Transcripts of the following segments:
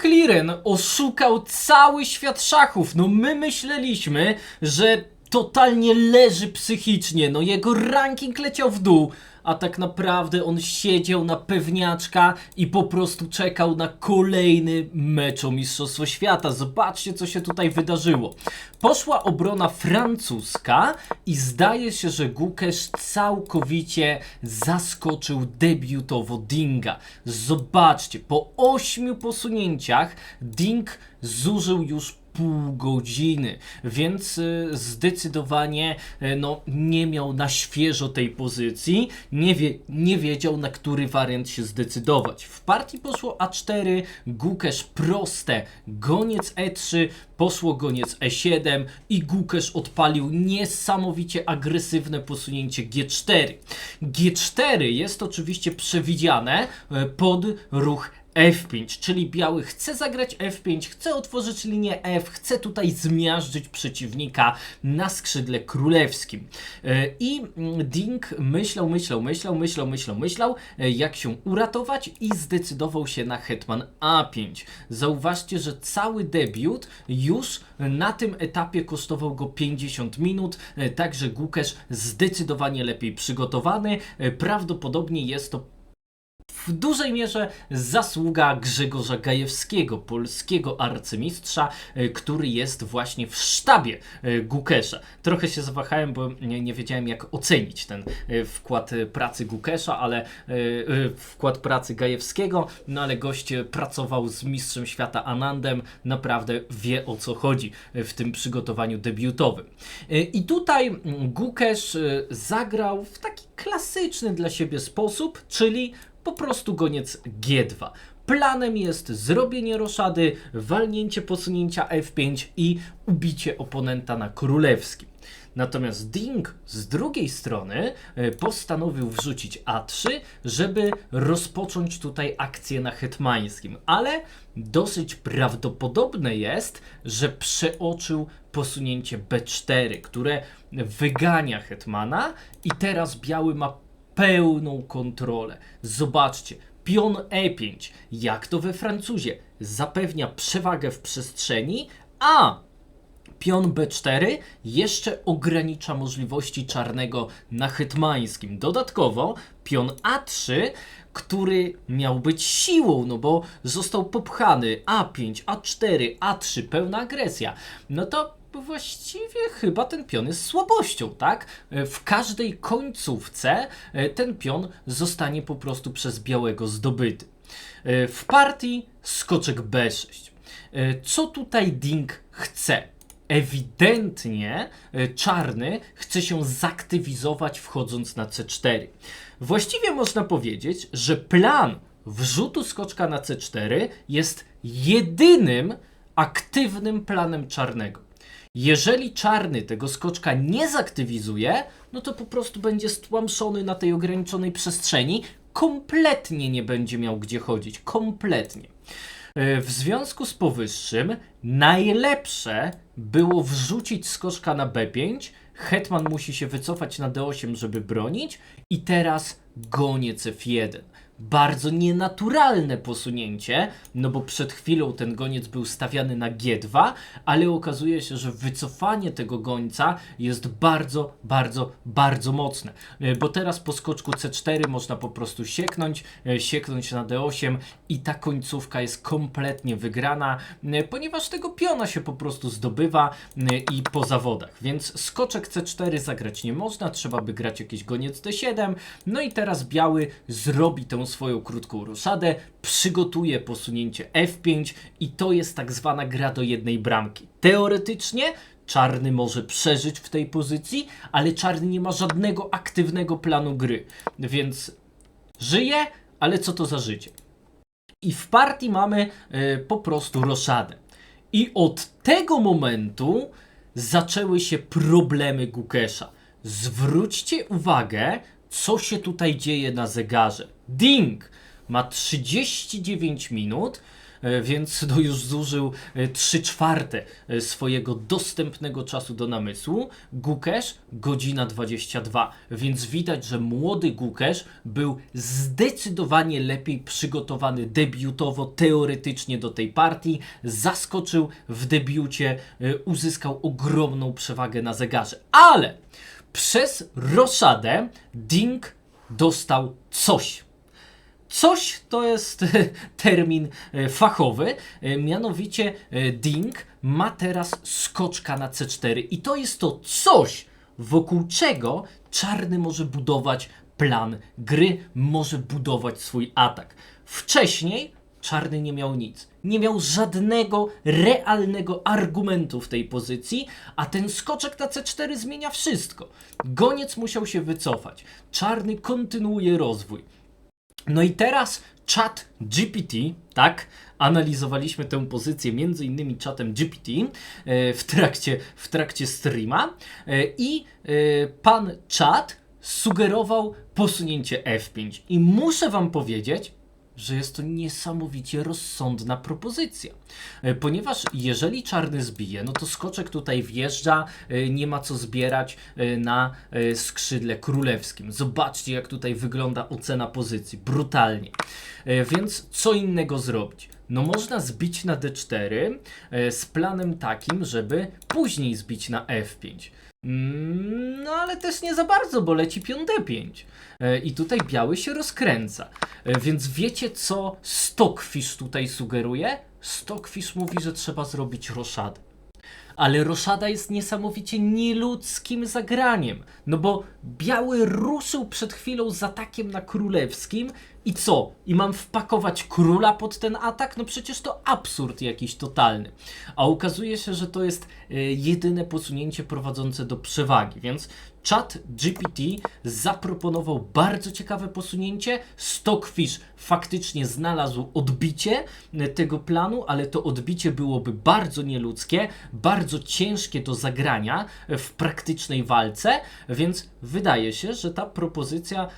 Clearen oszukał cały świat szachów. No my myśleliśmy, że totalnie leży psychicznie. No jego ranking leciał w dół. A tak naprawdę on siedział na pewniaczka i po prostu czekał na kolejny mecz o Mistrzostwo Świata. Zobaczcie, co się tutaj wydarzyło. Poszła obrona francuska i zdaje się, że Gukesz całkowicie zaskoczył debiutowo Dinga. Zobaczcie, po ośmiu posunięciach Ding zużył już pół godziny, więc y, zdecydowanie y, no, nie miał na świeżo tej pozycji, nie, wie, nie wiedział na który wariant się zdecydować. W partii poszło A4, Gukesz proste, goniec E3, poszło goniec E7 i Gukesz odpalił niesamowicie agresywne posunięcie G4. G4 jest oczywiście przewidziane e, pod ruch F5, czyli biały chce zagrać F5, chce otworzyć linię F, chce tutaj zmiażdżyć przeciwnika na skrzydle królewskim. E, I mm, Ding myślał, myślał, myślał, myślał, myślał, myślał, e, jak się uratować i zdecydował się na hetman A5. Zauważcie, że cały debiut już na tym etapie kosztował go 50 minut, e, także Gukesz zdecydowanie lepiej przygotowany. Prawdopodobnie jest to w dużej mierze zasługa Grzegorza Gajewskiego, polskiego arcymistrza, e, który jest właśnie w sztabie e, Gukesza. Trochę się zawahałem, bo nie, wiedziałem jak ocenić ten e, wkład pracy Gukesza, ale wkład pracy Gajewskiego, no ale gość pracował z mistrzem świata Anandem, naprawdę wie o co chodzi w tym przygotowaniu debiutowym. I tutaj mm, Gukesz zagrał w taki klasyczny dla siebie sposób, czyli po prostu goniec G2. Planem jest zrobienie roszady, walnięcie posunięcia F5 i ubicie oponenta na królewskim. Natomiast Ding z drugiej strony e, postanowił wrzucić A3, żeby rozpocząć tutaj akcję na hetmańskim, ale dosyć prawdopodobne jest, że przeoczył posunięcie B4, które wygania hetmana i teraz biały ma pełną kontrolę. Zobaczcie, pion E5, jak to we Francuzie, zapewnia przewagę w przestrzeni, a pion B4 jeszcze ogranicza możliwości czarnego na hetmańskim. Dodatkowo pion A3, który miał być siłą, no bo został popchany A5, A4, A3, pełna agresja. No to właściwie chyba ten pion jest słabością, tak? E, W każdej końcówce e, ten pion zostanie po prostu przez białego zdobyty. E, W partii skoczek B6. E, Co tutaj Ding chce? Ewidentnie czarny chce się zaktywizować wchodząc na C4. Właściwie można powiedzieć, że plan wrzutu skoczka na C4 jest jedynym aktywnym planem czarnego. Jeżeli czarny tego skoczka nie zaktywizuje, no to po prostu będzie stłamszony na tej ograniczonej przestrzeni, kompletnie nie będzie miał gdzie chodzić, kompletnie. E, W związku z powyższym najlepsze było wrzucić skoczka na B5, hetman musi się wycofać na D8, żeby bronić i teraz goniec F1. Bardzo nienaturalne posunięcie, no bo przed chwilą ten goniec był stawiany na G2, ale okazuje się, że wycofanie tego gońca jest bardzo, bardzo, bardzo mocne. E, Bo teraz po skoczku C4 można po prostu sieknąć, e, sieknąć na D8 i ta końcówka jest kompletnie wygrana, e, ponieważ tego piona się po prostu zdobywa i po zawodach. Więc skoczek C4 zagrać nie można, trzeba by grać jakiś goniec D7. No i teraz biały zrobi tę swoją krótką roszadę, przygotuje posunięcie F5 i to jest tak zwana gra do jednej bramki. Teoretycznie czarny może przeżyć w tej pozycji, ale czarny nie ma żadnego aktywnego planu gry. Więc żyje, ale co to za życie? I w partii mamy e, po prostu roszadę. I od tego momentu zaczęły się problemy Gukesza. Zwróćcie uwagę, co się tutaj dzieje na zegarze. Ding ma 39 minut, e, więc no już zużył 3 czwarte e, swojego dostępnego czasu do namysłu. Gukesz godzina 22, więc widać, że młody Gukesz był zdecydowanie lepiej przygotowany debiutowo, teoretycznie do tej partii. Zaskoczył w debiucie, e, uzyskał ogromną przewagę na zegarze. Ale przez roszadę Ding dostał coś. Coś to jest termin e, fachowy, e, mianowicie e, Ding ma teraz skoczka na C4 i to jest to coś, wokół czego czarny może budować plan gry, może budować swój atak. Wcześniej czarny nie miał nic. Nie miał żadnego realnego argumentu w tej pozycji, a ten skoczek na C4 zmienia wszystko. Goniec musiał się wycofać. Czarny kontynuuje rozwój. No i teraz czat GPT, tak? Analizowaliśmy tę pozycję między innymi czatem GPT e, w trakcie, w trakcie streama e, i e, pan czat sugerował posunięcie F5. I muszę wam powiedzieć, że jest to niesamowicie rozsądna propozycja. E, Ponieważ jeżeli czarny zbije, no to skoczek tutaj wjeżdża, e, nie ma co zbierać e, na skrzydle królewskim. Zobaczcie, jak tutaj wygląda ocena pozycji. Brutalnie. Więc co innego zrobić? No można zbić na D4 e, z planem takim, żeby później zbić na F5. Mm, No ale też nie za bardzo, bo leci pion D5. E, I tutaj biały się rozkręca. E, Więc wiecie co Stockfish tutaj sugeruje? Stockfish mówi, że trzeba zrobić roszadę. Ale roszada jest niesamowicie nieludzkim zagraniem. No bo biały ruszył przed chwilą z atakiem na królewskim i co? I mam wpakować króla pod ten atak? No przecież to absurd jakiś totalny. A okazuje się, że to jest e, jedyne posunięcie prowadzące do przewagi, więc Chat GPT zaproponował bardzo ciekawe posunięcie. Stockfish faktycznie znalazł odbicie e, tego planu, ale to odbicie byłoby bardzo nieludzkie, bardzo ciężkie do zagrania e, w praktycznej walce, więc wydaje się, że ta propozycja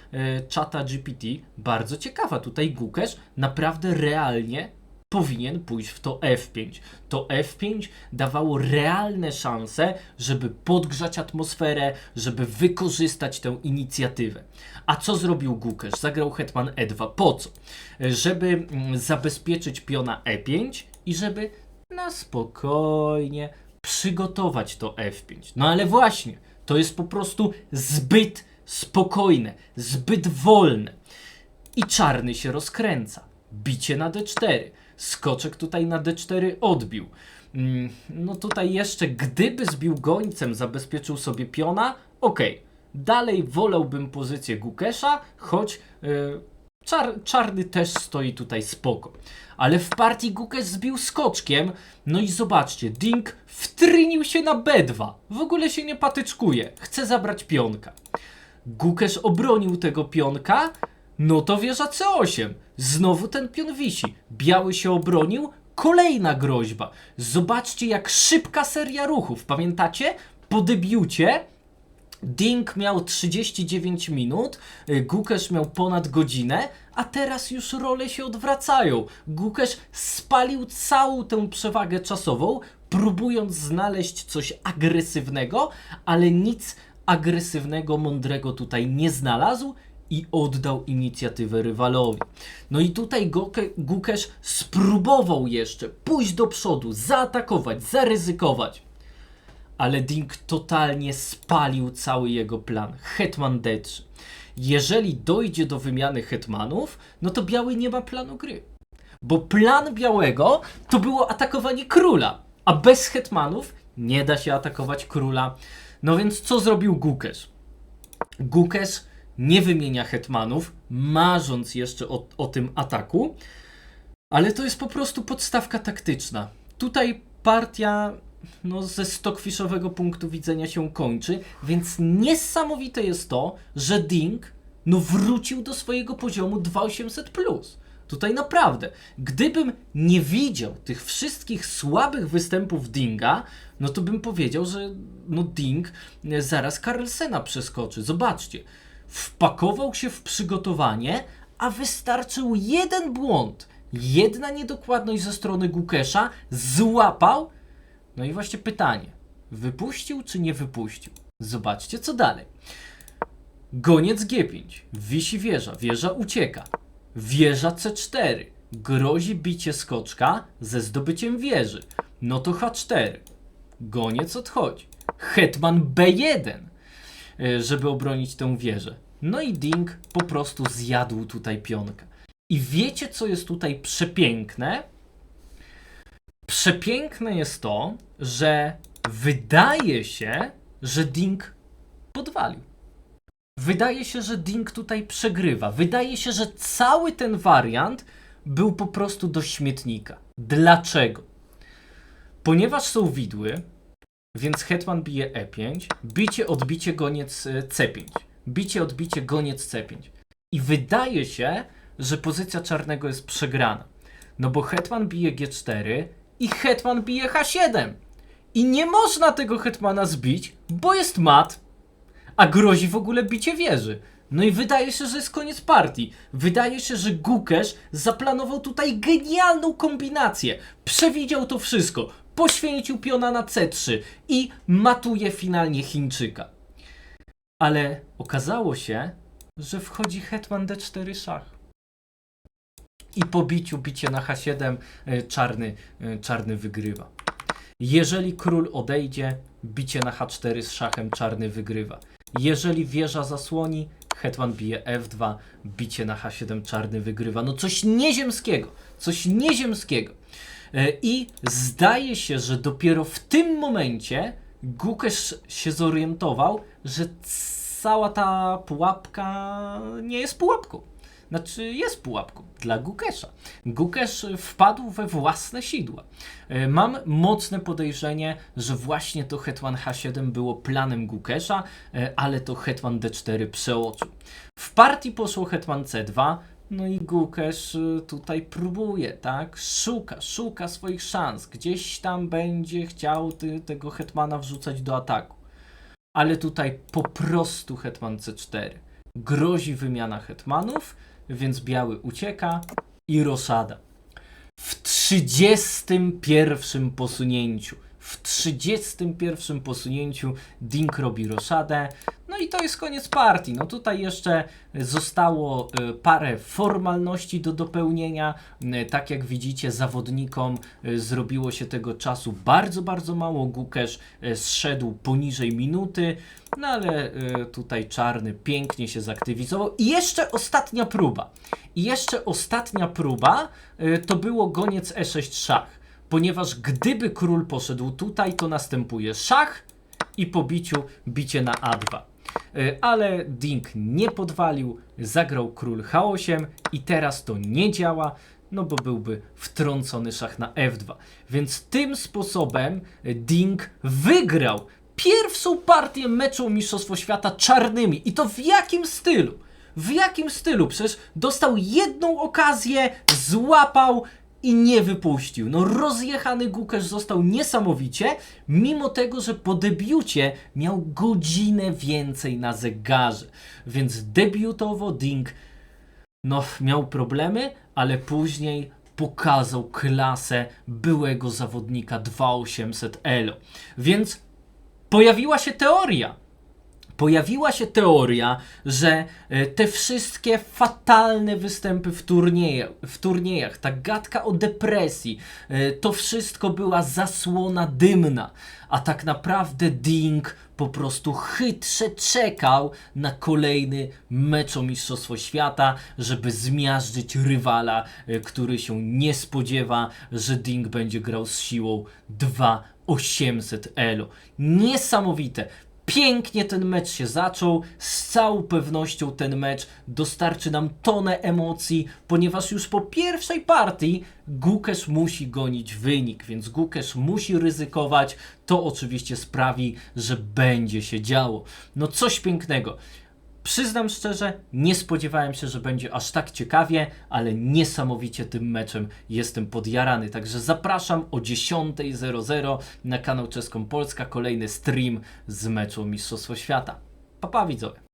czata GPT bardzo ciekawa. Tutaj Gukesz naprawdę realnie powinien pójść w to F5. To F5 dawało realne szanse, żeby podgrzać atmosferę, żeby wykorzystać tę inicjatywę. A co zrobił Gukesz? Zagrał hetman E2. Po co? Żeby mm, zabezpieczyć piona E5 i żeby na spokojnie przygotować to F5. No ale właśnie, to jest po prostu zbyt spokojne, zbyt wolne. I czarny się rozkręca. Bicie na D4. Skoczek tutaj na D4 odbił. Mm, No tutaj jeszcze, gdyby zbił gońcem, zabezpieczył sobie piona, okej. Dalej wolałbym pozycję Gukesza, choć yy, czar, czarny też stoi tutaj spoko. Ale w partii Gukesz zbił skoczkiem, no i zobaczcie, Ding wtrynił się na B2. W ogóle się nie patyczkuje, chce zabrać pionka. Gukesz obronił tego pionka, no to wieża C8. Znowu ten pion wisi. Biały się obronił, kolejna groźba. Zobaczcie jak szybka seria ruchów. Pamiętacie? Po debiucie Ding miał 39 minut, y, Gukesz miał ponad godzinę, a teraz już role się odwracają. Gukesz spalił całą tę przewagę czasową, próbując znaleźć coś agresywnego, ale nic agresywnego, mądrego tutaj nie znalazł i oddał inicjatywę rywalowi. No i tutaj Gukesz spróbował jeszcze pójść do przodu, zaatakować, zaryzykować. Ale Ding totalnie spalił cały jego plan. Hetman D3. Jeżeli dojdzie do wymiany hetmanów, no to biały nie ma planu gry. Bo plan białego to było atakowanie króla, a bez hetmanów nie da się atakować króla. No więc co zrobił Gukesz? Gukesz nie wymienia hetmanów, marząc jeszcze o, o tym ataku, ale to jest po prostu podstawka taktyczna. Tutaj partia no, ze stockfishowego punktu widzenia się kończy, więc niesamowite jest to, że Ding no, wrócił do swojego poziomu 2800. Tutaj naprawdę, gdybym nie widział tych wszystkich słabych występów Dinga, no to bym powiedział, że no Ding e, zaraz Carlsena przeskoczy. Zobaczcie, wpakował się w przygotowanie, a wystarczył jeden błąd. jedna niedokładność ze strony Gukesza, złapał. No i właśnie pytanie, wypuścił czy nie wypuścił? Zobaczcie co dalej. Goniec G5, wisi wieża, wieża ucieka. Wieża C4, grozi bicie skoczka ze zdobyciem wieży. No to H4, goniec odchodzi. Hetman B1, e, żeby obronić tę wieżę. No i Ding po prostu zjadł tutaj pionkę. I wiecie, co jest tutaj przepiękne? Przepiękne jest to, że wydaje się, że Ding podwalił. Wydaje się, że Ding tutaj przegrywa. Wydaje się, że cały ten wariant był po prostu do śmietnika. Dlaczego? Ponieważ są widły, więc hetman bije e5, bicie, odbicie, goniec e, c5. Bicie, odbicie, goniec c5. I wydaje się, że pozycja czarnego jest przegrana. No bo hetman bije g4 i hetman bije h7. I nie można tego hetmana zbić, bo jest mat, a grozi w ogóle bicie wieży. No i wydaje się, że jest koniec partii. Wydaje się, że Gukesz zaplanował tutaj genialną kombinację. Przewidział to wszystko. Poświęcił piona na C3 i matuje finalnie Chińczyka. Ale okazało się, że wchodzi hetman D4 szach. I po biciu, bicie na H7, e, czarny, e, czarny wygrywa. Jeżeli król odejdzie, bicie na H4 z szachem, czarny wygrywa. Jeżeli wieża zasłoni, hetman bije F2, bicie na H7, czarny wygrywa. No coś nieziemskiego, coś nieziemskiego. E, I zdaje się, że dopiero w tym momencie Gukesz się zorientował, że cała ta pułapka nie jest pułapką. Znaczy jest pułapką dla Gukesza. Gukesz wpadł we własne sidła. E, Mam mocne podejrzenie, że właśnie to hetman H7 było planem Gukesza, e, ale to hetman D4 przeoczył. W partii poszło hetman C2, no i Gukesz y, tutaj próbuje, tak? Szuka, szuka swoich szans. Gdzieś tam będzie chciał ty, tego hetmana wrzucać do ataku. Ale tutaj po prostu hetman C4. Grozi wymiana hetmanów, więc biały ucieka i roszada. W 31 posunięciu. W 31 posunięciu Dink robi roszadę. No i to jest koniec partii. No tutaj jeszcze zostało e, parę formalności do dopełnienia. E, Tak jak widzicie, zawodnikom e, zrobiło się tego czasu bardzo, bardzo mało. Gukesz zszedł poniżej minuty. No ale tutaj czarny pięknie się zaktywizował. I jeszcze ostatnia próba. I jeszcze ostatnia próba to było goniec E6 szach. Ponieważ gdyby król poszedł tutaj, to następuje szach i po biciu bicie na A2. E, Ale Ding nie podwalił, zagrał król H8 i teraz to nie działa, no bo byłby wtrącony szach na F2. Więc tym sposobem Ding wygrał pierwszą partię meczu Mistrzostwo Świata czarnymi. I to w jakim stylu? W jakim stylu? Przecież dostał jedną okazję, złapał i nie wypuścił. No rozjechany Gukesz został niesamowicie, mimo tego, że po debiucie miał godzinę więcej na zegarze. Więc debiutowo Ding no, miał problemy, ale później pokazał klasę byłego zawodnika 2800 Elo. Więc pojawiła się teoria. Pojawiła się teoria, że e, te wszystkie fatalne występy w, turnieje, w turniejach, ta gadka o depresji, e, to wszystko była zasłona dymna, a tak naprawdę Ding po prostu chytrze czekał na kolejny mecz o Mistrzostwo Świata, żeby zmiażdżyć rywala, e, który się nie spodziewa, że Ding będzie grał z siłą 2800 elo. Niesamowite. Pięknie ten mecz się zaczął. Z całą pewnością ten mecz dostarczy nam tonę emocji, ponieważ już po pierwszej partii Gukesz musi gonić wynik, więc Gukesz musi ryzykować. To oczywiście sprawi, że będzie się działo. No coś pięknego. Przyznam szczerze, nie spodziewałem się, że będzie aż tak ciekawie, ale niesamowicie tym meczem jestem podjarany. Także zapraszam o 10.00 na kanał Czeską Polska kolejny stream z meczu Mistrzostwo Świata. Papa widzowie.